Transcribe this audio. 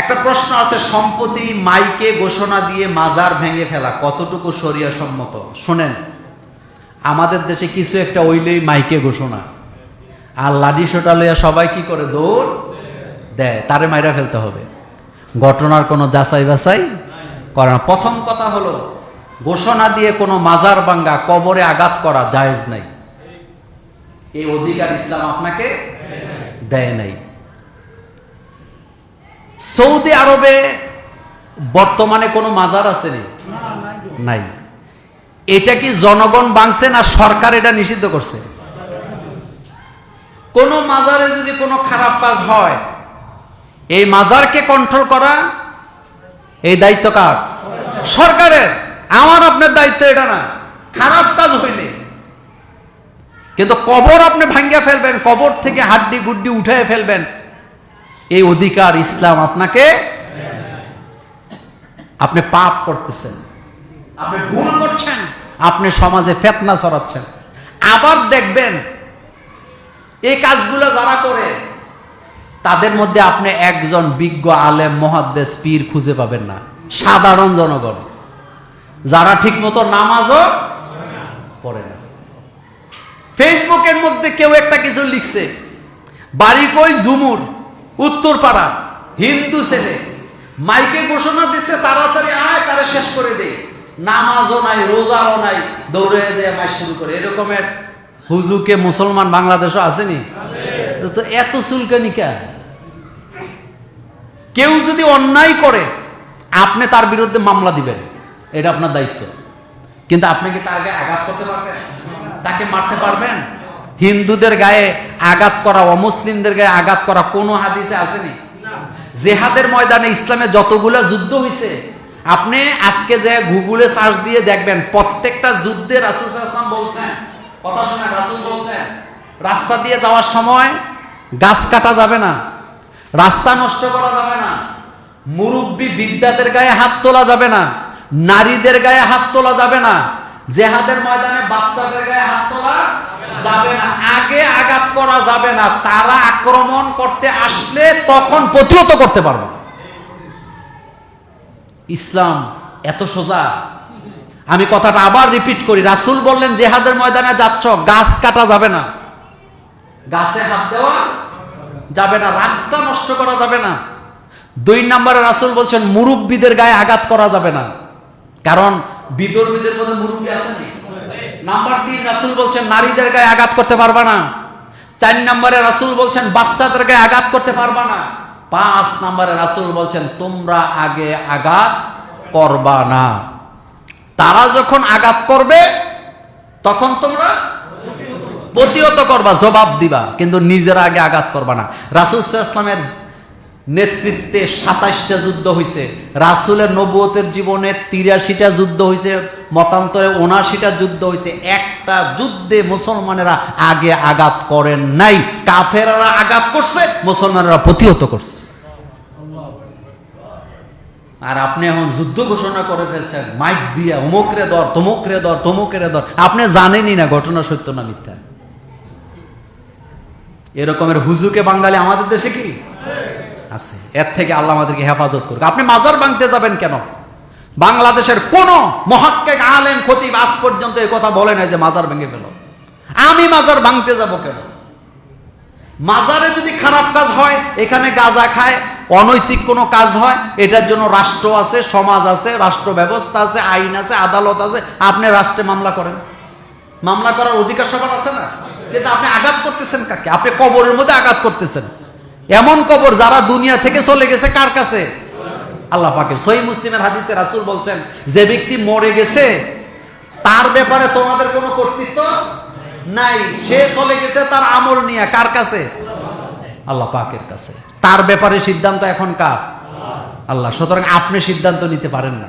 একটা প্রশ্ন আছে, সম্পত্তি মাইকে ঘোষণা দিয়ে মাজার ভেঙে ফেলা কতটুকু শরিয়া সম্মত? শোনেন, আমাদের দেশে কিছু একটা ওইলেই মাইকে ঘোষণা। আর লাডি সোটা লইয়া সবাই কি করে? দৌড় দেয়, তারে মাইরা ফেলতে হবে। ঘটনার কোনো যাচাই বাছাই করে না। প্রথম কথা হলো, ঘোষণা দিয়ে কোনো মাজার বাঙ্গা কবরে আঘাত করা জায়েজ নাই। এই অধিকার ইসলাম আপনাকে দেয় নাই। সৌদি আরবে বর্তমানে কোনো মাজার আছে নি? নাই। এটা কি জনগণ বাংছে না সরকার এটা নিষিদ্ধ করছে? কোন মাজারে যদি কোনো খারাপ কাজ হয়, এই মাজারকে কন্ট্রোল করা এই দায়িত্ব কার? সরকারের। আমার, আপনার দায়িত্ব এটা না। খারাপ কাজ হইলে। কিন্তু কবর আপনি ভাঙ্গা ফেলবেন, কবর থেকে হাড্ডি গুড্ডি উঠে ফেলবেন এই অধিকার ইসলাম আপনাকে আপনি পাপ করতেছেন। আপনি ভুল করছেন। আপনি সমাজে ফেতনা ছড়াচ্ছেন। আবার দেখবেন, এই কাজগুলো যারা করে, তাদের মধ্যে আপনি একজন বিজ্ঞ আলেম, মহাদ্দেশ, পীর খুঁজে পাবেন না। সাধারণ জনগণ। যারা ঠিক ঠিকমতো নামাজও পড়ে না। ফেসবুকের মধ্যে কেউ একটা কিছু লিখছে। বাড়ি কই? ঝুমুর। উত্তরপাড়া হিন্দু ছেলে। মাইকে ঘোষণা দিচ্ছে তাড়াতাড়ি আয় তারা শেষ করে দে। নামাজও নাই রোজাও নাই দৌড়ে যায় মাই শুরু করে। এরকমের হুজুকে মুসলমান বাংলাদেশও আসেনি তো এত চুলকানি কে? কেউ যদি অন্যায় করে আপনি তার বিরুদ্ধে মামলা দিবেন। এটা আপনার দায়িত্ব। কিন্তু আপনি কি তার গায়ে আঘাত করতে পারবেন? তাকে মারতে পারবেন? হিন্দুদের গায়ে আঘাত করা অমুসলিমদের গায়ে আঘাত করা কোনো হাদিসে আসেনি? জেহাদের ময়দানে ইসলামে যতগুলো যুদ্ধ হয়েছে আপনি আজকে যে গুগলে সার্চ দিয়ে দেখবেন প্রত্যেকটা যুদ্ধে রাসুল ইসলাম বলছেন কথা শোনা রাসুল বলছেন রাস্তা দিয়ে যাওয়ার সময় গাছ কাটা যাবে না রাস্তা নষ্ট করা যাবে না মুরব্বী বিদ্যাদের গায়ে হাত তোলা যাবে না নারীদের গায়ে হাত তোলা যাবে না জেহাদের ময়দানে বাচ্চাদের গায়ে হাত তোলা যাবে না, আগে আঘাত করা যাবে না। তারা আক্রমণ করতে আসলে তখন প্রতিহত করতে পারবে। ইসলাম এত সোজা। আমি কথাটা আবার রিপিট করি। রাসুল বললেন, জেহাদের ময়দানে যাচ্ছ, গাছ কাটা যাবে না। গাছে হাত দেওয়া যাবে না, রাস্তা নষ্ট করা যাবে না। দুই নম্বরে রাসুল বলছেন, মুরব্বীদের গায়ে আঘাত করা যাবে না। কারণ বিদর্মীদের মধ্যে মুরব্বী আছেনি নাম্বার তিন, রাসুল বলছেন, নারীদের গায়ে আঘাত করতে পারবা না। চার নম্বরে রাসুল বলছেন, বাচ্চাদের গায়ে আঘাত করতে পারবা না। পাঁচ নম্বরে রাসুল বলছেন, তোমরা আগে আঘাত করবা না। তারা যখন আঘাত করবে, তখন তোমরা প্রতিহত করবা, জবাব দিবা, কিন্তু নিজেরা আগে আঘাত করবা না। রাসুল ইসলামের নেতৃত্বে সাতাশটা যুদ্ধ হয়েছে রাসুলের নবুয়তের জীবনে তিরাশিটা যুদ্ধ হয়েছে মতান্তরে উনাশিটা যুদ্ধ হয়েছে একটা যুদ্ধে মুসলমানেরা আগে আঘাত করেন নাই, কাফেরারা আঘাত করছে, মুসলমানেরা প্রতিহত করছে। আর আপনি এখন যুদ্ধ ঘোষণা করে ফেলছেন, মাইক দিয়া অমুকরে দর তমুকরে দর তমুকরে দর আপনি জানেনই না, ঘটনা সত্য না মিথ্যা। এরকমের হুজুকে বাঙালি আমাদের দেশে কি? আছে। এর থেকে আল্লাহ আমাদেরকে হেফাজত করুক। আপনি মাজার ভাঙতে যাবেন কেন? বাংলাদেশের কোন মহাক্কেক আলেম, খতিব আজ পর্যন্ত এই কথা বলে নাই যে মাজার ভেঙে ফেল। আমি মাজার ভাঙতে যাব কেন? মাজারে যদি খারাপ কাজ হয়, এখানে গাঁজা খায়, অনৈতিক কোনো কাজ হয়, এটার জন্য রাষ্ট্র আছে, সমাজ আছে, রাষ্ট্র ব্যবস্থা আছে, আইন আছে, আদালত আছে, আপনি রাষ্ট্রে মামলা করেন। মামলা করার অধিকার সবার আছে না? কিন্তু আপনি আঘাত করতেছেন কাকে? আপনি কবরের মধ্যে আঘাত করতেছেন। এমন কবর যারা দুনিয়া থেকে চলে গেছে কার কাছে? আল্লাহ পাকের। সহি মুসলিমের হাদিসে রাসুল বলছেন, যে ব্যক্তি মরে গেছে, তার ব্যাপারে তোমাদের কোনো কর্তৃত্ব নাই। সে চলে গেছে তার আমল নিয়ে। কার কাছে? আল্লাহ পাকের কাছে। তার ব্যাপারে সিদ্ধান্ত এখন কার? আল্লাহ। সুতরাং আপনি সিদ্ধান্ত নিতে পারেন না।